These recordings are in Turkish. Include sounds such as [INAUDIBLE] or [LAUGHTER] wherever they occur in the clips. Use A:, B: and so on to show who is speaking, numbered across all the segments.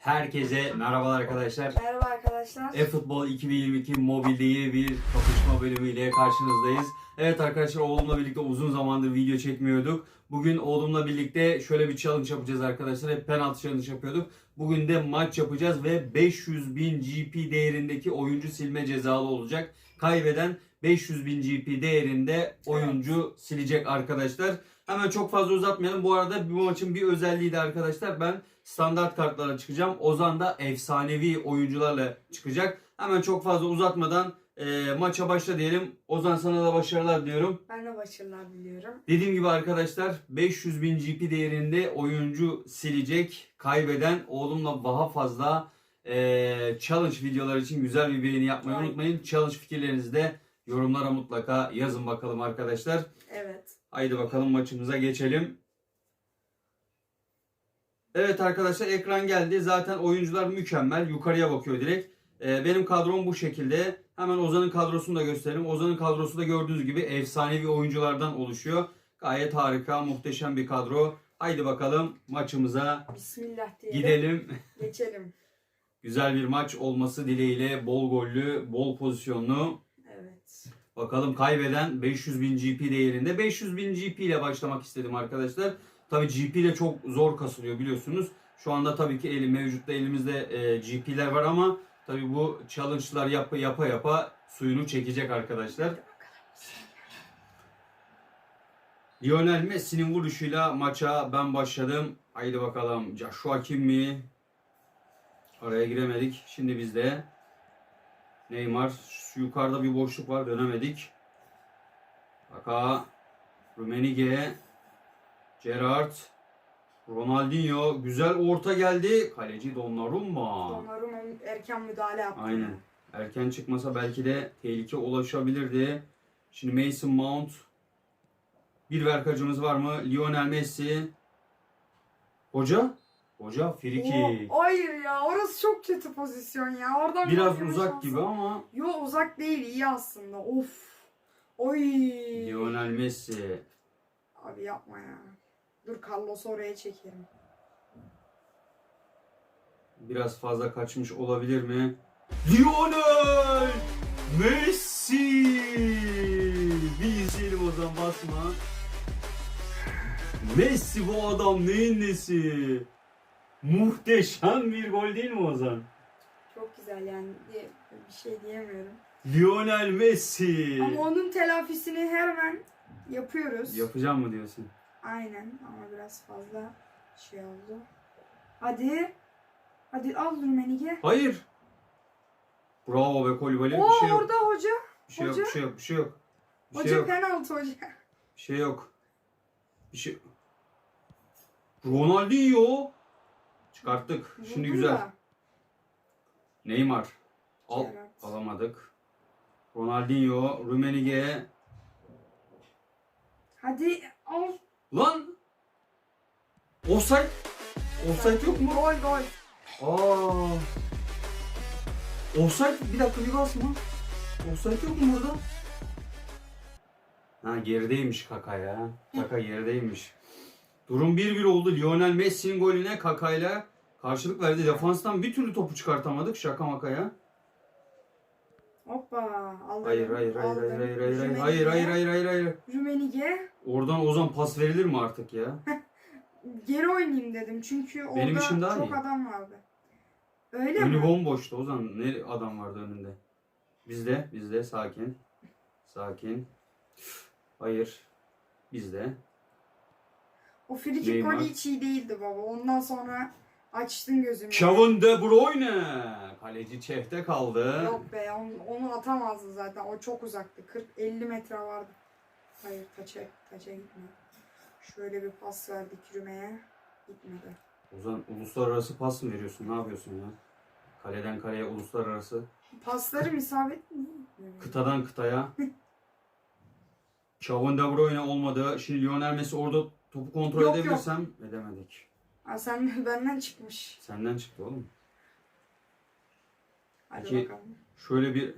A: Herkese merhabalar arkadaşlar.
B: Merhaba arkadaşlar.
A: E-Futbol 2022 mobilde bir kapışma bölümüyle karşınızdayız. Evet arkadaşlar oğlumla birlikte uzun zamandır video çekmiyorduk. Bugün oğlumla birlikte şöyle bir challenge yapacağız arkadaşlar. Hep penaltı challenge yapıyorduk. Bugün de maç yapacağız ve 500 bin GP değerindeki oyuncu silme cezalı olacak. Kaybeden 500 bin GP değerinde oyuncu silecek arkadaşlar. Hemen çok fazla uzatmayalım. Bu arada bu maçın bir özelliği de arkadaşlar ben standart kartlara çıkacağım. Ozan da efsanevi oyuncularla çıkacak. Hemen çok fazla uzatmadan e, maça başla diyelim. Ozan sana da başarılar diyorum.
B: Ben de başarılar diliyorum.
A: Dediğim gibi arkadaşlar 500 bin GP değerinde oyuncu silecek. Kaybeden oğlumla daha fazla e, challenge videolar için güzel bir beğeni yapmayı
B: Aynen.
A: unutmayın. Challenge fikirlerinizi de yorumlara mutlaka yazın bakalım arkadaşlar.
B: Evet.
A: Haydi bakalım maçımıza geçelim. Evet arkadaşlar ekran geldi. Zaten oyuncular mükemmel. Yukarıya bakıyor direkt. Ee, benim kadrom bu şekilde. Hemen Ozan'ın kadrosunu da gösterelim. Ozan'ın kadrosu da gördüğünüz gibi efsanevi oyunculardan oluşuyor. Gayet harika, muhteşem bir kadro. Haydi bakalım maçımıza
B: Bismillah diyelim.
A: gidelim. [LAUGHS]
B: Geçelim.
A: Güzel bir maç olması dileğiyle bol gollü, bol pozisyonlu.
B: Evet.
A: Bakalım kaybeden 500 bin GP değerinde. 500 bin GP ile başlamak istedim arkadaşlar. Tabi GP ile çok zor kasılıyor biliyorsunuz. Şu anda tabii ki eli, mevcutta elimizde e, GP'ler var ama tabi bu challenge'lar yapa yapa yapa suyunu çekecek arkadaşlar. Lionel Messi'nin vuruşuyla maça ben başladım. Haydi bakalım. Joshua Kim mi? Araya giremedik. Şimdi bizde. Neymar. Şu yukarıda bir boşluk var. Dönemedik. Kaka. Rumenige. Gerrard. Ronaldinho. Güzel orta geldi. Kaleci Donnarumma.
B: Donnarumma erken müdahale yaptı.
A: Aynen. Erken çıkmasa belki de tehlike ulaşabilirdi. Şimdi Mason Mount. Bir verkacımız var mı? Lionel Messi. Hoca? Hoca friki.
B: Oo, hayır ya orası çok kötü pozisyon ya. Oradan
A: Biraz uzak
B: olsa-
A: gibi ama
B: Yo uzak değil iyi aslında. Of. Oy.
A: Lionel Messi.
B: Abi yapma ya. Dur Carlos'u oraya çekelim.
A: Biraz fazla kaçmış olabilir mi? Lionel Messi! Bir izleyelim o zaman basma. Messi bu adam neyin nesi? Muhteşem bir gol değil mi Ozan?
B: Çok güzel yani bir şey diyemiyorum.
A: Lionel Messi!
B: Ama onun telafisini hemen yapıyoruz.
A: Yapacağım mı diyorsun?
B: Aynen ama biraz fazla şey oldu. Hadi. Hadi al Rumenige.
A: Hayır. Bravo be Kolibali.
B: Oo
A: Bir şey yok.
B: orada hoca.
A: Bir şey yok,
B: hoca.
A: bir şey yok, bir şey yok. Bir şey
B: Hoca
A: yok.
B: penaltı hoca.
A: Bir şey yok. Bir şey... Ronaldinho. Çıkarttık. Şimdi
B: Vurdu
A: güzel.
B: da.
A: Neymar. Al.
B: Gerrard.
A: Alamadık. Ronaldinho. Rumenige.
B: Hadi al.
A: Lan. Offside. Offside yok mu?
B: Gol gol.
A: Aa. Offside bir dakika bir basma. Offside yok mu burada? Ha gerideymiş Kaka ya. Kaka gerideymiş. Durum 1-1 oldu. Lionel Messi'nin golüne Kaka'yla karşılık verdi. Defanstan bir türlü topu çıkartamadık şaka makaya.
B: Hoppa. Aldım.
A: Hayır hayır hayır hayır hayır hayır hayır hayır hayır hayır hayır hayır. Oradan Ozan pas verilir mi artık ya? [LAUGHS]
B: Geri oynayayım dedim çünkü orada
A: Benim işim daha
B: çok
A: iyi.
B: adam vardı. Öyle
A: Önü
B: mi?
A: bomboştu Ozan. Ne adam vardı önünde? Bizde, bizde sakin. Sakin. Hayır. Bizde.
B: O frikik
A: Neymar.
B: golü hiç iyi değildi baba. Ondan sonra açtın gözümü.
A: Kevin De Bruyne. Kaleci çefte kaldı.
B: Yok be onu, onu atamazdı zaten. O çok uzaktı. 40-50 metre vardı. Hayır taça, taça gitmedi. Şöyle bir pas verdik yürümeye. Gitmedi.
A: Ozan uluslararası pas mı veriyorsun? Ne yapıyorsun ya? Kaleden kaleye uluslararası.
B: Pasları isabet mi?
A: Kıtadan kıtaya. [LAUGHS] Kevin De Bruyne olmadı. Şimdi Lionel Messi orada topu kontrol
B: Yok, yok.
A: edebilirsem edemedik.
B: Ha, sen benden çıkmış.
A: Senden çıktı oğlum.
B: Hadi
A: Peki.
B: bakalım.
A: Şöyle bir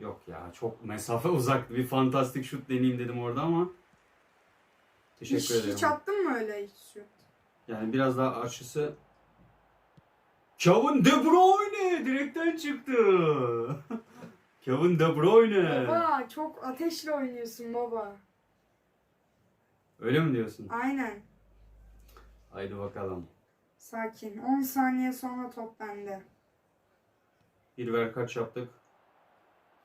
A: Yok ya çok mesafe [LAUGHS] uzaktı. Bir fantastik şut deneyeyim dedim orada ama. Teşekkür
B: Hiç,
A: ederim.
B: hiç attın mı öyle hiç şut?
A: Yani biraz daha açısı Kevin De Bruyne direkten çıktı. [LAUGHS] Kevin De Bruyne.
B: Baba çok ateşle oynuyorsun baba.
A: Öyle mi diyorsun?
B: Aynen.
A: Haydi bakalım.
B: Sakin. 10 saniye sonra top bende.
A: Bir ver kaç yaptık?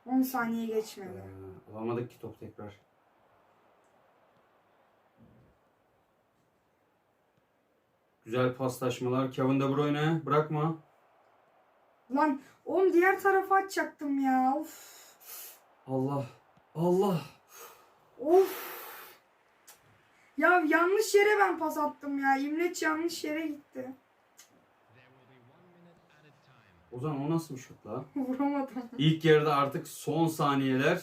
B: 10 saniye
A: Ee,
B: geçmedi.
A: alamadık ki top tekrar. Güzel paslaşmalar. Kevin De Bruyne bırakma.
B: Lan oğlum diğer tarafa açacaktım ya. Of.
A: Allah. Allah.
B: Of. Ya yanlış yere ben pas attım ya. İmleç yanlış yere gitti.
A: Ozan o nasıl bir şut la? [LAUGHS]
B: Vuramadım.
A: İlk yarıda artık son saniyeler.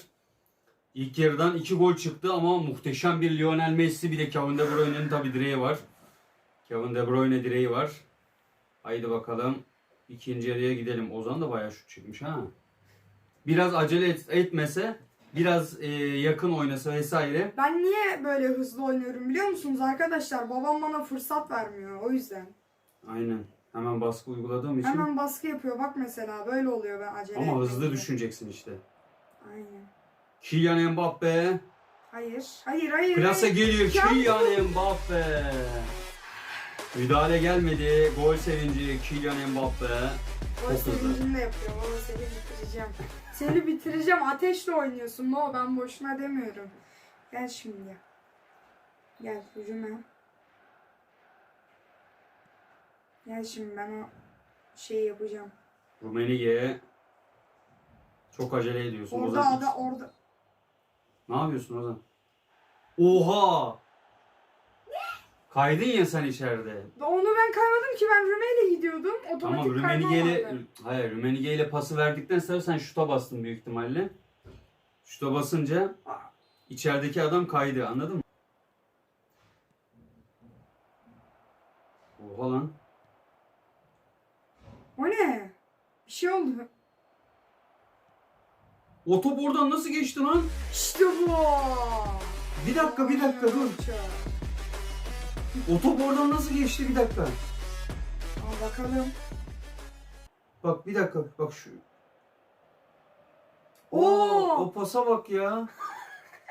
A: İlk yarıdan iki gol çıktı ama muhteşem bir Lionel Messi bir de Kevin De Bruyne'nin tabi direği var. Kevin De Bruyne direği var. Haydi bakalım. İkinci yarıya gidelim. Ozan da bayağı şut çekmiş ha. Biraz acele et- etmese, biraz e, yakın oynasa vesaire.
B: Ben niye böyle hızlı oynuyorum biliyor musunuz arkadaşlar? Babam bana fırsat vermiyor o yüzden.
A: Aynen. Hemen baskı uyguladığım için.
B: Hemen baskı yapıyor. Bak mesela böyle oluyor ben acele
A: Ama hızlı
B: etmeyince.
A: düşüneceksin işte.
B: Aynen.
A: Kylian Mbappe.
B: Hayır. Hayır hayır.
A: Plasa
B: hayır.
A: geliyor Kylian Mbappe. Müdahale gelmedi. Gol sevinci Kylian Mbappe.
B: Gol
A: hızlı.
B: sevincini de yapıyor. Baba seni bitireceğim. seni bitireceğim. Ateşle oynuyorsun. No ben boşuna demiyorum. Gel şimdi. Gel hücuma. Gel şimdi ben o şeyi yapacağım.
A: Rumeniye. Çok acele ediyorsun.
B: Orada
A: Ozan.
B: ada orada.
A: Ne yapıyorsun Ozan? Oha! Kaydın ya sen içeride.
B: Onu ben kaymadım ki ben Rümeyle gidiyordum.
A: Ama
B: Otomatik
A: ile
B: vardı.
A: hayır Rumenige ile pası verdikten sonra sen şuta bastın büyük ihtimalle. Şuta basınca içerideki adam kaydı anladın mı? Oha lan.
B: O ne? Bir şey oldu.
A: O top oradan nasıl geçti lan?
B: İşte bu.
A: Bir dakika bir dakika dur. O top oradan nasıl geçti bir dakika.
B: Al bakalım.
A: Bak bir dakika bak şu.
B: Oo!
A: Oo, o pasa bak ya.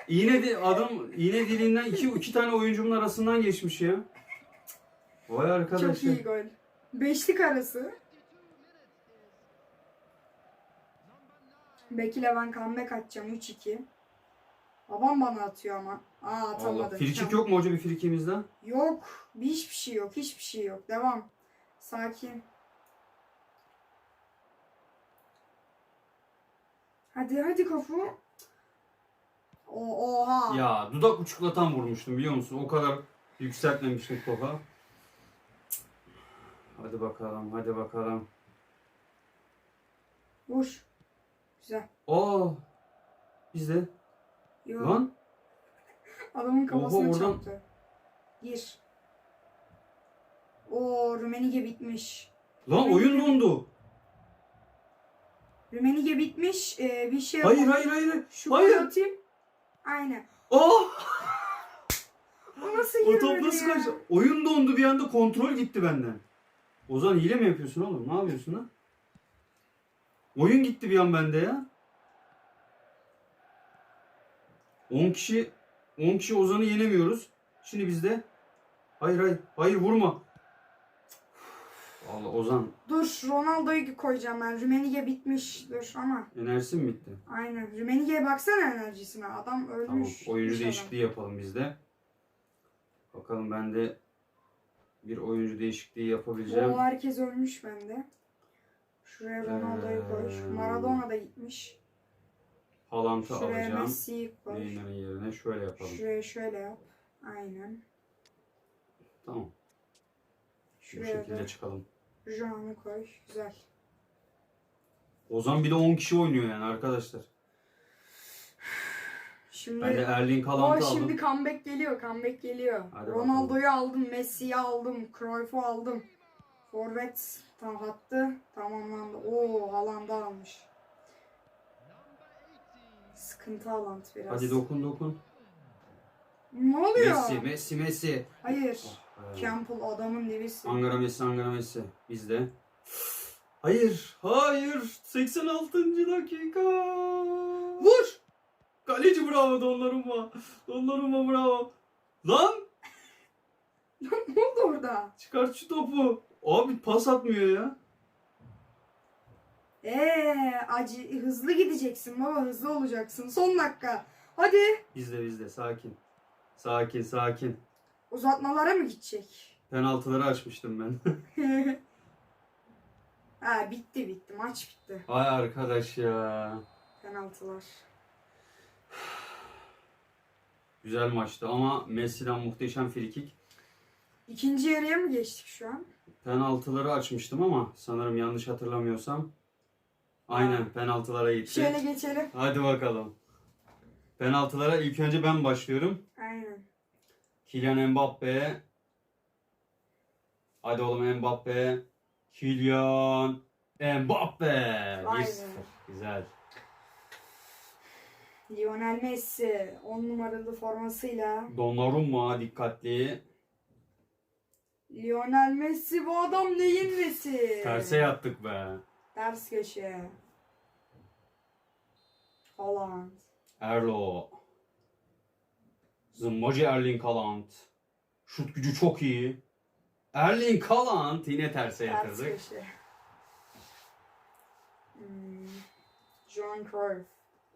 A: İğne de adam iğne dilinden iki iki tane oyuncumun arasından geçmiş ya. Vay arkadaş.
B: Çok iyi gol. Beşlik arası. Bekle ben comeback atacağım 3-2. Babam bana atıyor ama. Aa
A: Allah.
B: atamadı.
A: Frikik
B: Tamam.
A: yok mu hoca bir frikimizde?
B: Yok. Bir hiçbir şey yok. Hiçbir şey yok. Devam. Sakin. Hadi hadi kapı. O oha.
A: Ya dudak uçuklatan vurmuştum biliyor musun? O kadar yükseltmemiştim topa. Hadi bakalım, hadi bakalım.
B: Vur. Güzel.
A: Aa! Bizde.
B: Yok.
A: Lan
B: Adamın kafasına
A: oradan-
B: çarptı. Gir. O Rümenige bitmiş.
A: lan oyun dondu.
B: Rümenige bitmiş. Ee, bir şey
A: Hayır hayır hayır.
B: Şu
A: hayır.
B: golü atayım. Aynen.
A: Oh! [LAUGHS]
B: O nasıl
A: O
B: girmedi
A: top nasıl
B: ya?
A: kaçtı? Oyun dondu bir anda kontrol gitti benden. Ozan hile mi yapıyorsun oğlum? Ne yapıyorsun lan? Oyun gitti bir an bende ya. 10 kişi 10 kişi Ozan'ı yenemiyoruz. Şimdi bizde Hayır hayır. Hayır vurma. Allah Ozan
B: Dur Ronaldo'yu koyacağım ben. Rümenige bitmiş. Dur ama.
A: enerjisi mi bitti?
B: Aynen. Rümenige'ye baksana enerjisine. Adam ölmüş.
A: Tamam. Oyuncu
B: gitmiş
A: değişikliği yapalım biz de. Bakalım ben de bir oyuncu değişikliği
B: adam.
A: yapabileceğim.
B: O herkes ölmüş bende. Şuraya Ronaldo'yu koy.
A: Ee,
B: Maradona da gitmiş.
A: Haaland'ı
B: Şuraya
A: alacağım.
B: Messi'yi koy.
A: Neymar'ın yerine şöyle yapalım.
B: Şuraya şöyle yap. Aynen.
A: Tamam. Bu
B: Şuraya
A: şekilde
B: da
A: çıkalım.
B: Jean'ı koy. Güzel.
A: Ozan bir de 10 kişi oynuyor yani arkadaşlar.
B: Şimdi
A: Ben de Erling
B: o
A: Haaland'ı aldım.
B: şimdi comeback geliyor. Comeback geliyor.
A: Hadi
B: Ronaldo'yu aldım. Messi'yi aldım. Cruyff'u aldım. Forvet tam hattı tamamlandı. Oo Haaland'ı almış. Sıkıntı Haaland biraz.
A: Hadi dokun dokun.
B: Ne oluyor?
A: Messi, Messi, Messi.
B: Hayır.
A: Oh,
B: Campbell adamın divisi.
A: Ankara Messi, Ankara Messi. Bizde. Hayır, hayır. 86. dakika.
B: Vur!
A: Kaleci bravo Donnarumma. Donnarumma bravo. Lan [LAUGHS]
B: ne oldu orada?
A: çıkart şu topu. Abi pas atmıyor ya.
B: Eee acı hızlı gideceksin baba hızlı olacaksın. Son dakika. Hadi.
A: Bizde bizde sakin. Sakin sakin.
B: Uzatmalara mı gidecek?
A: Penaltıları açmıştım ben. [LAUGHS]
B: ha bitti bitti maç bitti.
A: Ay arkadaş ya.
B: Penaltılar. [SIGHS]
A: Güzel maçtı ama Messi'den muhteşem frikik.
B: İkinci yarıya mı geçtik şu an?
A: Penaltıları açmıştım ama sanırım yanlış hatırlamıyorsam. Aynen penaltılara gitti.
B: Şöyle geçelim.
A: Hadi bakalım. Penaltılara ilk önce ben başlıyorum.
B: Aynen.
A: Kylian Mbappe. Hadi oğlum Mbappe. Kylian Mbappe.
B: Vay
A: 1-0.
B: be.
A: Güzel.
B: Lionel Messi 10 numaralı formasıyla.
A: Donnarumma dikkatli.
B: Lionel Messi bu adam neyin nesi?
A: Terse yattık be.
B: Ters köşe. Haaland.
A: Erlo. Zımbocu Erling Haaland. Şut gücü çok iyi. Erling Haaland yine terse
B: Ters
A: yatırdık.
B: köşe. Hmm. John Cruyff.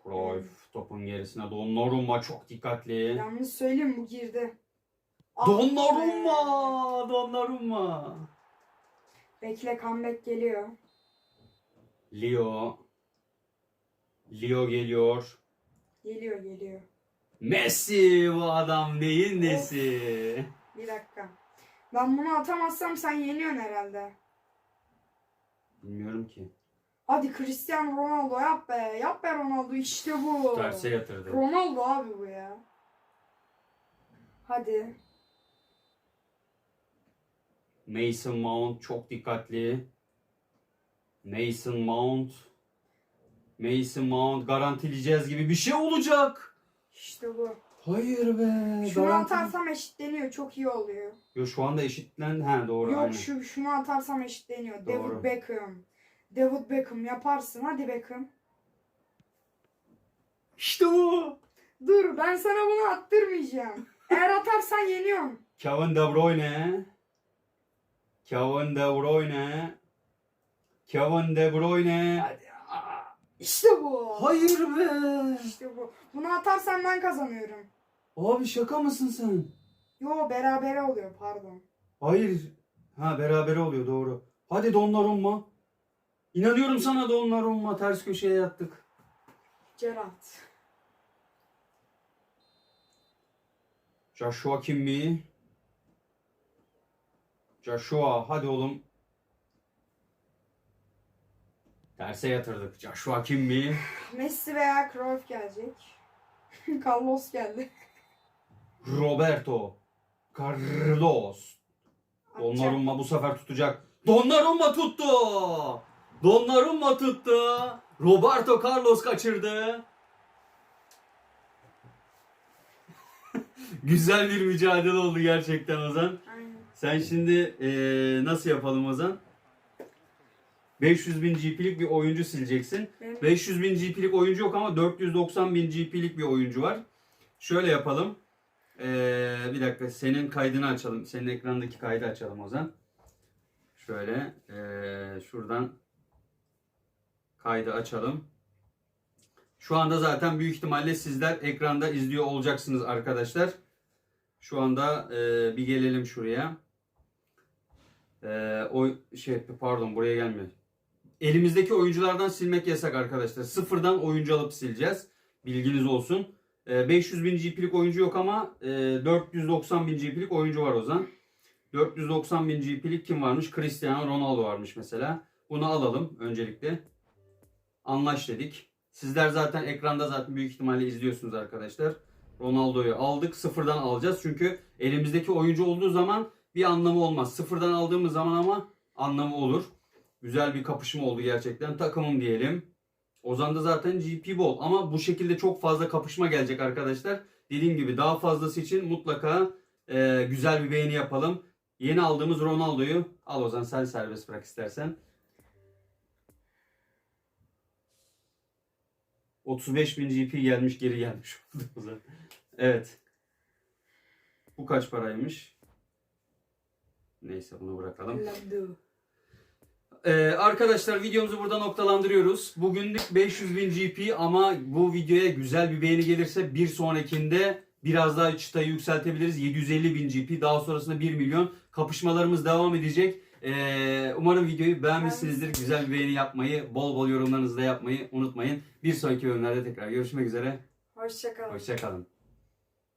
A: Cruyff topun gerisine Donnarumma çok dikkatli.
B: Yalnız söyleyeyim bu girdi. Ah
A: Donnarumma! Donnarumma!
B: Bekle comeback geliyor.
A: Leo. Leo geliyor.
B: Geliyor geliyor.
A: Messi bu adam neyin nesi?
B: Bir dakika. Ben bunu atamazsam sen yeniyorsun herhalde.
A: Bilmiyorum ki.
B: Hadi Cristiano Ronaldo yap be. Yap be Ronaldo işte bu.
A: Terse yatırdı.
B: Ronaldo abi bu ya. Hadi.
A: Mason Mount çok dikkatli. Mason Mount. Mason Mount garantileyeceğiz gibi bir şey olacak.
B: İşte bu.
A: Hayır be.
B: Şunu
A: garanti-
B: atarsam eşitleniyor. Çok iyi oluyor.
A: Yo, şu anda eşitlen. He doğru
B: Yok
A: aynen.
B: şu şunu atarsam eşitleniyor.
A: Doğru.
B: David Beckham. David Beckham yaparsın. Hadi Beckham.
A: İşte bu.
B: Dur ben sana bunu attırmayacağım. Eğer atarsan yeniyorum.
A: Kevin De Bruyne. Kevin De Bruyne. Kevin De Bruyne.
B: Hadi. Aa, İşte bu.
A: Hayır be.
B: İşte bu. Bunu atarsan ben kazanıyorum.
A: Abi şaka mısın sen?
B: Yo berabere oluyor pardon.
A: Hayır. Ha beraber oluyor doğru. Hadi Donnarumma. İnanıyorum sana Donnarumma. Ters köşeye yattık.
B: Gerard.
A: Joshua Kimmi. Joshua hadi oğlum. Terse yatırdık. Joshua Kimmi. [SIGHS]
B: Messi veya Cruyff gelecek. [LAUGHS] Carlos geldi.
A: Roberto. Carlos. Donnarumma bu sefer tutacak. Donnarumma tuttu. Donnarumma tuttu. Roberto Carlos kaçırdı. [LAUGHS] Güzel bir mücadele oldu gerçekten Ozan.
B: Aynen.
A: Sen şimdi eee, nasıl yapalım Ozan? 500 bin GP'lik bir oyuncu sileceksin.
B: Benim
A: 500 bin GP'lik oyuncu yok ama 490 bin GP'lik bir oyuncu var. Şöyle yapalım. Ee, bir dakika senin kaydını açalım. Senin ekrandaki kaydı açalım Ozan. Şöyle ee, şuradan kaydı açalım. Şu anda zaten büyük ihtimalle sizler ekranda izliyor olacaksınız arkadaşlar. Şu anda ee, bir gelelim şuraya. Ee, o şey pardon buraya gelmiyor. Elimizdeki oyunculardan silmek yasak arkadaşlar. Sıfırdan oyuncu alıp sileceğiz. Bilginiz olsun. Ee, 500 bin GP'lik oyuncu yok ama e, 490 bin GP'lik oyuncu var Ozan. 490 bin GP'lik kim varmış? Cristiano Ronaldo varmış mesela. Bunu alalım öncelikle. Anlaş dedik. Sizler zaten ekranda zaten büyük ihtimalle izliyorsunuz arkadaşlar. Ronaldo'yu aldık. Sıfırdan alacağız. Çünkü elimizdeki oyuncu olduğu zaman bir anlamı olmaz. Sıfırdan aldığımız zaman ama anlamı olur. Güzel bir kapışma oldu gerçekten. Takımım diyelim. Ozan'da zaten GP bol ama bu şekilde çok fazla kapışma gelecek arkadaşlar. Dediğim gibi daha fazlası için mutlaka e, güzel bir beğeni yapalım. Yeni aldığımız Ronaldo'yu al Ozan sen serbest bırak istersen. 35 bin GP gelmiş geri gelmiş. [LAUGHS] Ozan. evet. Bu kaç paraymış? Neyse bunu bırakalım.
B: Ladu.
A: Ee, arkadaşlar videomuzu burada noktalandırıyoruz. Bugünlük 500 bin GP ama bu videoya güzel bir beğeni gelirse bir sonrakinde biraz daha çıtayı yükseltebiliriz. 750 bin GP daha sonrasında 1 milyon kapışmalarımız devam edecek. Ee, umarım videoyu beğenmişsinizdir. Güzel bir beğeni yapmayı, bol bol yorumlarınızı da yapmayı unutmayın. Bir sonraki bölümlerde tekrar görüşmek üzere.
B: Hoşçakalın.
A: Hoşçakalın.